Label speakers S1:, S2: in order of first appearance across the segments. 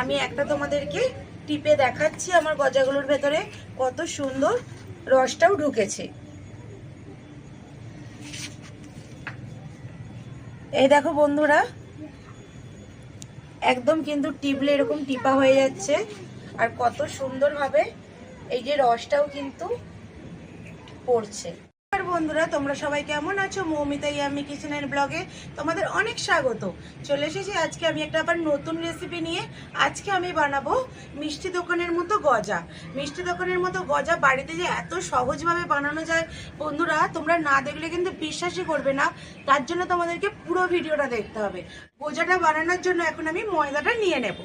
S1: আমি একটা তোমাদেরকে টিপে দেখাচ্ছি আমার গজাগুলোর ভেতরে কত সুন্দর রসটাও ঢুকেছে। এই দেখো বন্ধুরা, একদম কিন্তু টিপলে এরকম টিপা হয়ে যাচ্ছে, আর কত সুন্দরভাবে এই যে রসটাও কিন্তু পড়ছে। আর বন্ধুরা, তোমরা সবাই কেমন আছো? মৌমিতা ইয়ামি কিচেনের ব্লগে তোমাদের অনেক স্বাগত। চলে এসেছি আজকে আমি একটা আবার নতুন রেসিপি নিয়ে। আজকে আমি বানাবো মিষ্টি দোকানের মতো গজা। মিষ্টি দোকানের মতো গজা বাড়িতে যে এত সহজভাবে বানানো যায়, বন্ধুরা, তোমরা না দেখলে কিন্তু বিশ্বাসই করবে না। তার জন্য তোমাদেরকে পুরো ভিডিওটা দেখতে হবে। গজাটা বানানোর জন্য এখন আমি ময়দাটা নিয়ে নেব।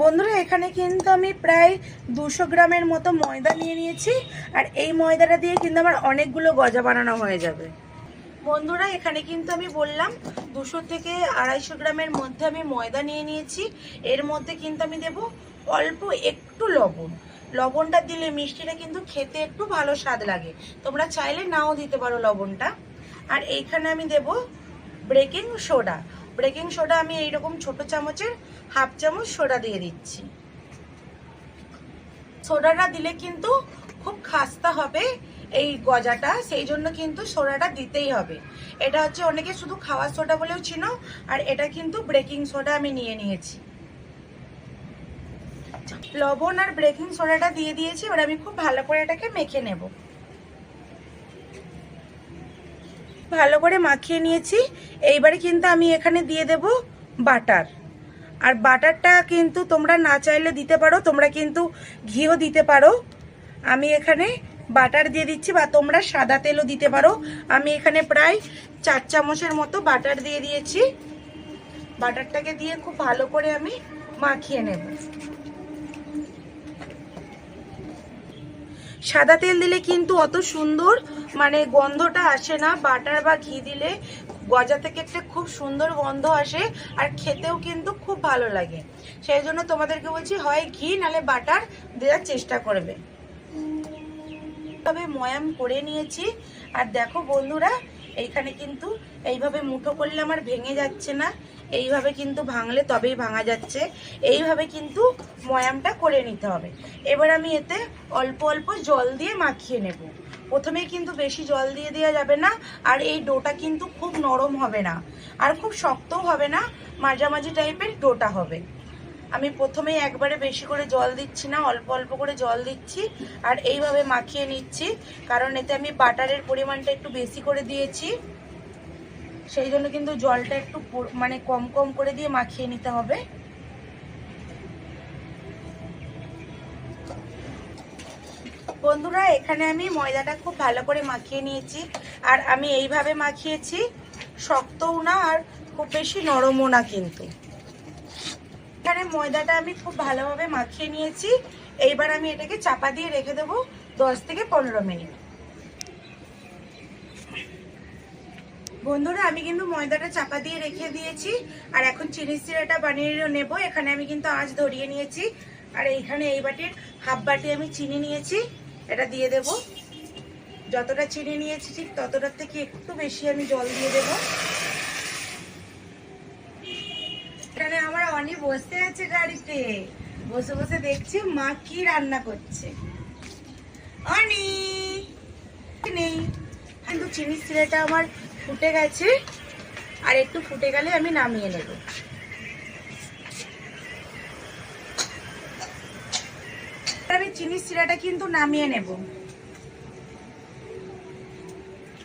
S1: বন্ধুরা, এখানে কিন্তু আমি প্রায় দুশো গ্রামের মতো ময়দা নিয়ে নিয়েছি, আর এই ময়দাটা দিয়ে কিন্তু আমার অনেকগুলো গজা বানানো হয়ে যাবে। বন্ধুরা, এখানে কিন্তু আমি বললাম, দুশো থেকে আড়াইশো গ্রামের মধ্যে আমি ময়দা নিয়ে নিয়েছি। এর মধ্যে কিন্তু আমি দেব অল্প একটু লবণ। লবণটা দিলে মিষ্টিটা কিন্তু খেতে একটু ভালো স্বাদ লাগে। তোমরা চাইলে নাও দিতে পারো লবণটা। আর এইখানে আমি দেব ব্রেকিং সোডা। ব্রেকিং সোডা আমি এইরকম ছোট চামচের হাফ চামচ সোডা দিয়ে দিচ্ছি। সোডাটা দিলে কিন্তু খুব খাস্তা হবে এই গজাটা, সেই জন্য কিন্তু সোডাটা দিতেই হবে। এটা হচ্ছে অনেকে শুধু খাওয়ার সোডা বলেও চিনো, আর এটা কিন্তু ব্রেকিং সোডা আমি নিয়ে নিয়েছি। লবণ আর ব্রেকিং সোডাটা দিয়ে দিয়েছি, এবার আমি খুব ভালো করে এটাকে মেখে নেব। ভালো করে মাখিয়ে নিয়েছি, এইবারে কিন্তু আমি এখানে দিয়ে দেব বাটার। আর বাটারটা কিন্তু তোমরা না চাইলে দিতে পারো, তোমরা কিন্তু ঘিও দিতে পারো। আমি এখানে বাটার দিয়ে দিচ্ছি বা তোমরা সাদা তেলও দিতে পারো। আমি এখানে প্রায় চার চামচের মতো বাটার দিয়ে দিয়েছি। বাটারটাকে দিয়ে খুব ভালো করে আমি মাখিয়ে নেব। সাদা তেল দিলে কিন্তু অত সুন্দর মানে গন্ধটা আসে না। বাটার বা ঘি দিলে গজা থেকে একটা খুব সুন্দর গন্ধ আসে আর খেতেও কিন্তু খুব ভালো লাগে। সেই জন্য তোমাদেরকে বলছি, হয় ঘি, নালে বাটার দেওয়ার চেষ্টা করবে। তবে ময়াম করে নিয়েছি। আর দেখো বন্ধুরা, এইখানে কিন্তু এইভাবে মুঠো করলে আমার ভেঙে যাচ্ছে না। এইভাবে কিন্তু ভাঙলে তবেই ভাঙা যাচ্ছে। এইভাবে কিন্তু ময়ামটা করে নিতে হবে। এবার আমি এতে অল্প অল্প জল দিয়ে মাখিয়ে নেব। প্রথমে কিন্তু বেশি জল দিয়ে দেওয়া যাবে না, আর এই ডোটা কিন্তু খুব নরম হবে না। আর খুব শক্তও হবে না, মাঝামাঝি টাইপের ডোটা হবে। আমি প্রথমেই একবারে বেশি করে জল দিচ্ছি না, অল্প অল্প করে জল দিচ্ছি, আর এইভাবে মাখিয়ে নিচ্ছি, কারণ এতে আমি বাটারের পরিমাণটা একটু বেশি করে দিয়েছি। সেই জন্য কিন্তু জলটা একটু মানে কম কম করে দিয়ে মাখিয়ে নিতে হবে। বন্ধুরা, এখানে আমি ময়দাটা খুব ভালো করে মাখিয়ে নিয়েছি। আর আমি এইভাবে মাখিয়েছি, শক্তও না আর খুব বেশি নরমও না কিন্তু। এখানে ময়দাটা আমি খুব ভালোভাবে মাখিয়ে নিয়েছি। এইবার আমি এটাকে চাপা দিয়ে রেখে দেবো দশ থেকে পনেরো মিনিট। বন্ধুরা, আমি কিন্তু ময়দাটা চাপা দিয়ে রেখে দিয়েছি। আর এখন চিনি সিরাটা বানিয়ে নেব। এখানে আমি কিন্তু আঁচ ধরিয়ে নিয়েছি। আর এইখানে এই বাটির হাফ বাটি আমি চিনি নিয়েছি। এটা দিয়ে দেব। যতটা চিনি নিয়েছি ঠিক ততটার থেকে একটু বেশি আমি জল দিয়ে দেব। এখানে আমার অনেক বসে আছে গাড়িতে। বসে বসে দেখছি মা কি রান্না করছে। অনি নেই? কিন্তু আমার ফুটে গেছে। আর একটু ফুটে গেলে আমি নামিয়ে নেব। আমি চিনি সিরাটা কিন্তু নামিয়ে নেব।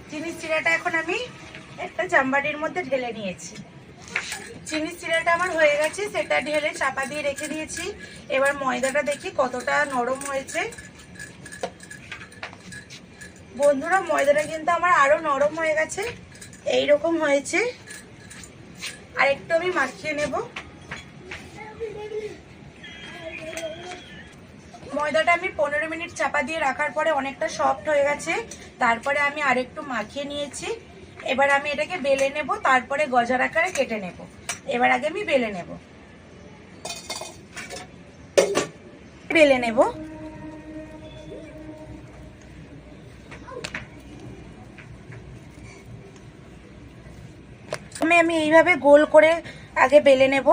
S1: চিনি সিরাটা এখন আমি একটা চাম্বাটির মধ্যে ঢেলে নিয়েছি। চিনি সিরাটা আমার হয়ে গেছে, সেটা ঢেলে চাপা দিয়ে রেখে দিয়েছি। এবার ময়দাটা দেখি কতটা নরম হয়েছে। বন্ধুরা, ময়দাটা কিন্তু আমার আরও নরম হয়ে গেছে এই রকম হয়েছে। আর একটু আমি মাখিয়ে নেব। ময়দাটা আমি পনেরো মিনিট চাপা দিয়ে রাখার পরে অনেকটা সফট হয়ে গেছে। তারপরে আমি আরেকটু মাখিয়ে নিয়েছি। এবার আমি এটাকে বেলে নেব, তারপরে গজার আকারে কেটে নেব। এবার আগে আমি বেলে নেব। বেলে নেব। আমি আমি এইভাবে গোল করে আগে বেলে নেব।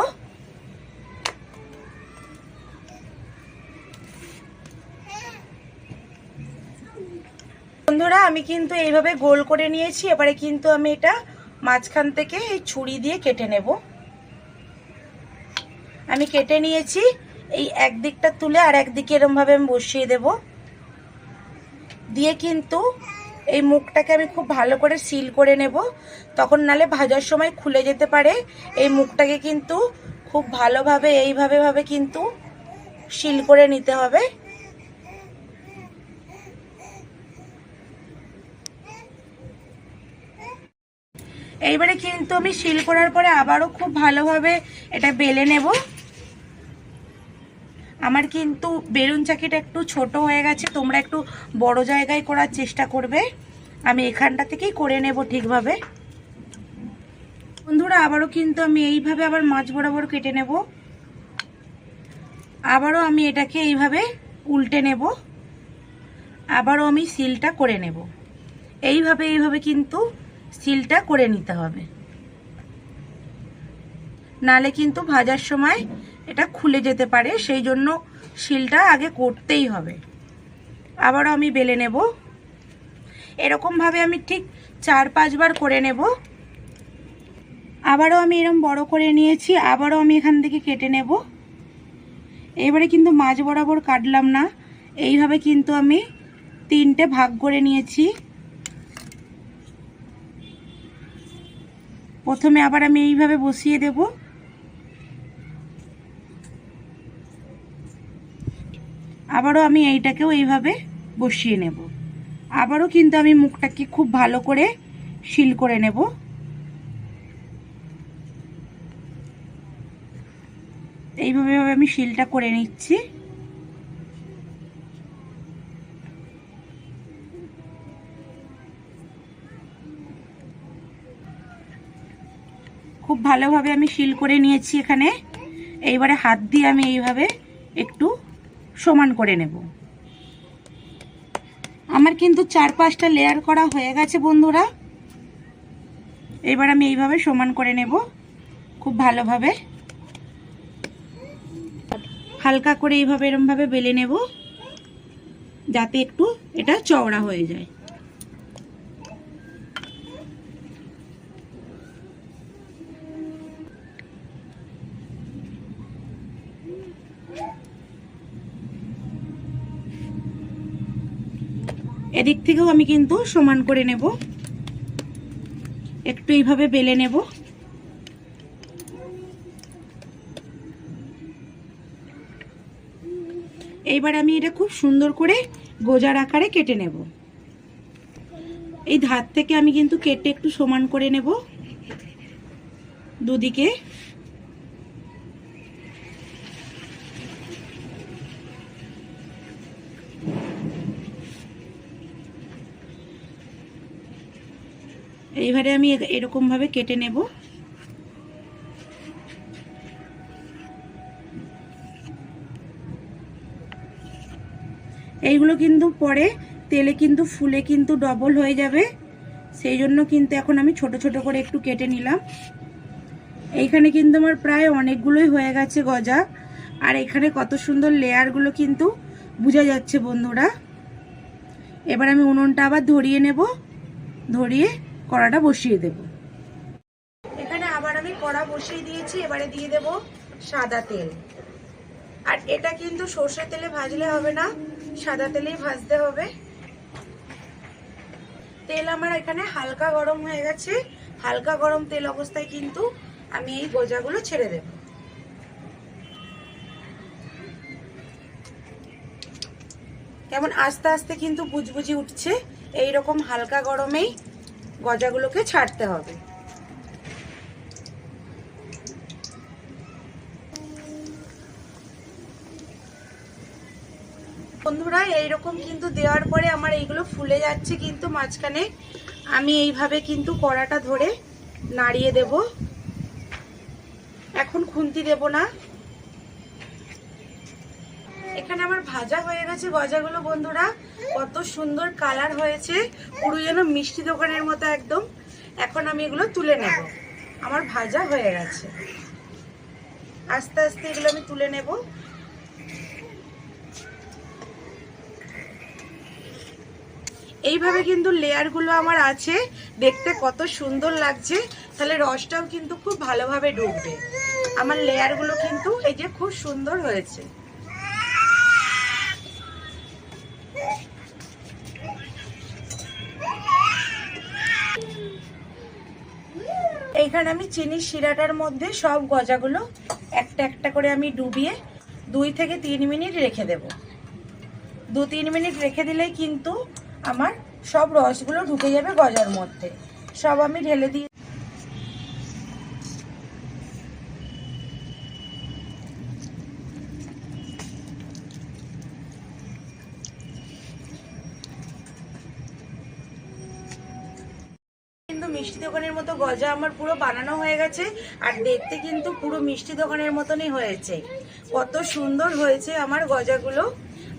S1: বন্ধুরা, আমি কিন্তু এইভাবে গোল করে নিয়েছি। এবারে কিন্তু আমি এটা মাঝখান থেকে এই ছুরি দিয়ে কেটে নেব। আমি কেটে নিয়েছি। এই একদিকটা তুলে আর একদিকে এরমভাবে আমি বসিয়ে দেব। দিয়ে কিন্তু এই মুখটাকে আমি খুব ভালো করে সিল করে নেব। তখন নালে ভাজার সময় খুলে যেতে পারে। এই মুখটাকে কিন্তু খুব ভালোভাবে, এইভাবে, ভাবে কিন্তু সিল করে নিতে হবে। এইবারে কিন্তু আমি সিল করার পরে আবারও খুব ভালোভাবে এটা বেলে নেব। আমার কিন্তু বেলুন চাকিটা একটু ছোট হয়ে গেছে, তোমরা একটু বড় জায়গায় করার চেষ্টা করবে। আমি এখানটা থেকেই করে নেব ঠিকভাবে। বন্ধুরা, আবারও কিন্তু আমি এইভাবে আবার মাছ বরাবর কেটে নেব। আবারও আমি এটাকে এইভাবে উল্টে নেব। আবারও আমি সিলটা করে নেব। এইভাবে এইভাবে কিন্তু সিলটা করে নিতে হবে। নালে কিন্তু ভাজার সময় এটা খুলে যেতে পারে, সেই জন্য শিলটা আগে করতেই হবে। আবারও আমি বেলে নেব। এরকমভাবে আমি ঠিক চার পাঁচবার করে নেব। আবারও আমি এরকম বড় করে নিয়েছি, আবারও আমি এখান থেকে কেটে নেব। এবারে কিন্তু মাছ বরাবর কাটলাম না, এইভাবে কিন্তু আমি তিনটে ভাগ করে নিয়েছি। প্রথমে আবার আমি এইভাবে বসিয়ে দেব। আবারও আমি এইটাকেও এইভাবে বসিয়ে নেব। আবারও কিন্তু আমি মুখটাকে খুব ভালো করে শিল করে নেব। এইভাবে আমি শিলটা করে নিচ্ছি। খুব ভালোভাবে আমি শিল করে নিয়েছি এখানে। এইবারে হাত দিয়ে আমি এইভাবে একটু সমান করে নেব। আমার কিন্তু চার পাঁচটা লেয়ার করা হয়ে গেছে বন্ধুরা। এবার আমি এইভাবে সমান করে নেব। খুব ভালোভাবে। হালকা করে এইভাবে এরমভাবে বেলে নেব। যাতে একটু এটা চওড়া হয়ে যায়। থেকেও আমি কিন্তু সমান করে নেব। একটু এইভাবে বেলে নেব। এইবার আমি এটা খুব সুন্দর করে গোজার আকারে কেটে নেব। এই ধার থেকে আমি কিন্তু কেটে একটু সমান করে নেব। দুদিকে এইবারে আমি এরকম ভাবে কেটে নেব। এইগুলো কিন্তু পরে তেলে কিন্তু ফুলে কিন্তু ডবল হয়ে যাবে। সেই জন্য কিন্তু এখন আমি ছোট ছোট করে একটু কেটে নিলাম। এইখানে কিন্তু আমার প্রায় অনেকগুলোই হয়ে গেছে গজা। আর এখানে কত সুন্দর লেয়ারগুলো কিন্তু বোঝা যাচ্ছে বন্ধুরা। এবার আমি উনুনটা আবার ধরিয়ে নেব। ধরিয়ে কড়াটা বসিয়ে দেব। এখানে আবার আমি কড়া বসিয়ে দিয়েছি, এবারে দিয়ে দেব সাদা তেল। আর এটা কিন্তু সর্ষে তেলে ভাজলে হবে না, সাদা তেলেই ভাজতে হবে। তেল আমার এখানে হালকা গরম হয়ে গেছে। হালকা গরম তেল অবস্থায় কিন্তু আমি এই গোজাগুলো ছেড়ে দেব। কেমন আস্তে আস্তে কিন্তু বুঝবুঝি উঠছে এই রকম হালকা গরমেই গজাগুলোকে ছাড়তে হবে। বন্ধুরা, এইরকম কিন্তু দেওয়ার পরে আমার এইগুলো ফুলে যাচ্ছে কিন্তু মাঝখানে। আমি এইভাবে কিন্তু কড়াটা ধরে নাড়িয়ে দেব। এখন খুন্তি দেব না। এখানে আমার ভাজা হয়ে গেছে গজাগুলো, বন্ধুরা। কত সুন্দর কালার হয়েছে। পুরো যেন মিষ্টি দোকানের মতো একদম। এখন আমি এগুলো তুলে নেব। আমার ভাজা হয়ে গেছে। আস্তে আস্তে এগুলো আমি তুলে নেব। এইভাবে কিন্তু লেয়ারগুলো আমার আছে। দেখতে কত সুন্দর লাগছে। তাহলে রসটাও কিন্তু খুব ভালোভাবে ঢুকবে আমার লেয়ারগুলো কিন্তু এই যে খুব সুন্দর হয়েছে। এইখানে আমি চিনির শিরাটার মধ্যে সব গজাগুলো একটা একটা করে আমি ডুবিয়ে দুই থেকে তিন মিনিট রেখে দেব। দু তিন মিনিট রেখে দিলেই কিন্তু আমার সব রসগুলো ঢুকে যাবে গজার মধ্যে। সব আমি ঢেলে দিয়ে গজা আমার পুরো বানানো হয়ে গেছে আর দেখতে কিন্তু পুরো মিষ্টি দোকানের মতনই হয়েছে। কত সুন্দর হয়েছে আমার গজাগুলো।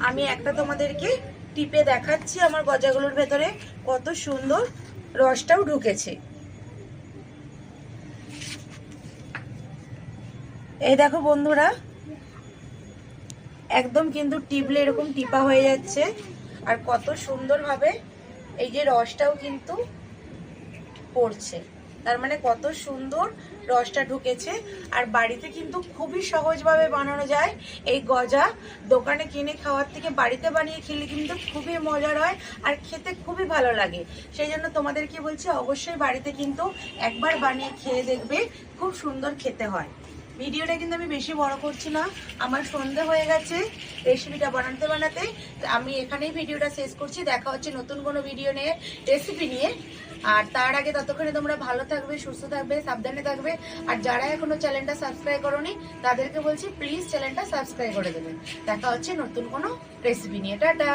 S1: আমি একটা তোমাদেরকে টিপে দেখাচ্ছি আমার গজাগুলোর ভেতরে। কত সুন্দর রসটাও ঢুকেছে। এই দেখো বন্ধুরা, একদম কিন্তু টিপলে এরকম টিপা হয়ে যাচ্ছে। আর কত সুন্দরভাবে এই যে রসটাও কিন্তু পড়ছে। তার মানে কত সুন্দর রসটা ঢুকেছে। আর বাড়িতে কিন্তু খুবই সহজভাবে বানানো যায়। এই গজা দোকানে কিনে খাওয়ার থেকে বাড়িতে বানিয়ে খেলে কিন্তু খুবই মজার হয় আর খেতে খুবই ভালো লাগে। সেই জন্য তোমাদেরকে বলছি, অবশ্যই বাড়িতে কিন্তু একবার বানিয়ে খেয়ে দেখবে, খুব সুন্দর খেতে হয়। ভিডিওটা কিন্তু আমি বেশি বড় করছি না। আমার সন্ধে হয়ে গেছে রেসিপিটা বানাতে বানাতে। আমি এখানেই ভিডিওটা শেষ করছি। দেখা হচ্ছে নতুন কোনো ভিডিও নিয়ে রেসিপি নিয়ে। আর তার আগে ততক্ষণে তোমরা ভালো থাকবে, সুস্থ থাকবে, সাবধানে থাকবে। আর যারা এখনও চ্যানেলটা সাবস্ক্রাইব করোনি, তাদেরকে বলছি প্লিজ চ্যানেলটা সাবস্ক্রাইব করে দেবে। দেখা হচ্ছে নতুন কোনো রেসিপি নিয়ে। টাটা!